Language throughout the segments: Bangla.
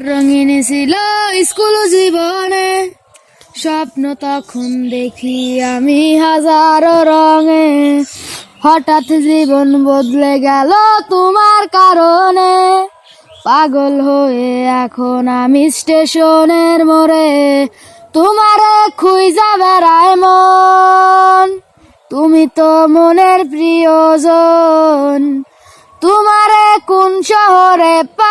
রঙিন ছিল স্কুল জীবনে। স্বপ্ন তখন দেখি আমি হাজারো রঙে। হঠাৎ জীবন বদলে গেল তোমার কারণে। পাগল হয়ে এখন আমি স্টেশনের মোড়ে। তোমারে খুঁজা বেড়ায় মন। তুমি তো মনের প্রিয়জন। তোমারে কোন শহরে পাই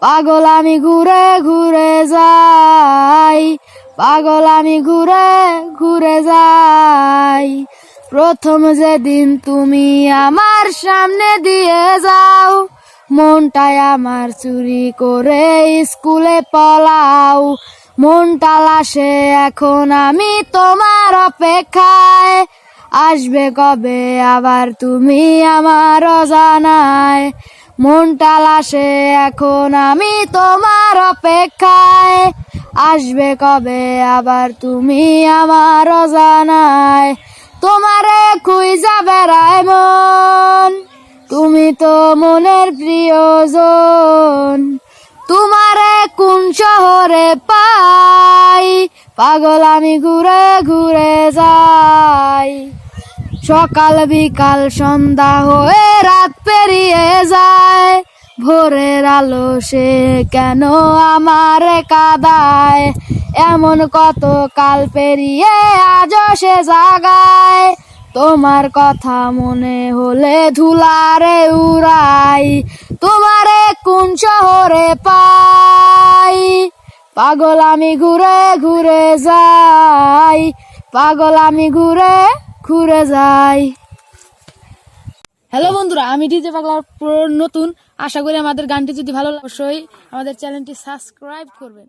পাগল আমি ঘুরে ঘুরে যাই পাগল আমি ঘুরে ঘুরে যাই। প্রথম যেদিন তুমি আমার সামনে দিয়ে যাও মনটাই আমার চুরি করে স্কুলে পলাও। মনটা লাসে, এখন আমি তোমার অপেক্ষায়। আসবে কবে আবার তুমি আমার অজানায়? মনটা লাসে এখন আমি তোমার অপেক্ষায়। আসবে কবে আবার তুমি আমার অজানায়? তোমারে খুঁজা বেড়ায় মন। তুমি তো মনের প্রিয়জন। তোমারে কোন শহরে পাই? পাগল আমি ঘুরে ঘুরে যাই। সকাল বিকাল সন্ধ্যা হয়ে রাত পেরিয়ে যায়। ভোরের আলো সে কেন আমার কাদায়? এমন কত কাল পেরিয়ে আজ সে জাগায়। তোমার কথা মনে হলে ধুলারে উড়াই, তোমারে কোন শহরে পাই? পাগল আমি ঘুরে ঘুরে যাই, পাগল আমি ঘুরে ঘুরে যাই। হ্যালো বন্ধুরা, আমি ডিজে পাগলার পুরো নতুন। আশা করি আমাদের গানটি যদি ভালো লাগে, অবশ্যই আমাদের চ্যানেলটি সাবস্ক্রাইব করবেন।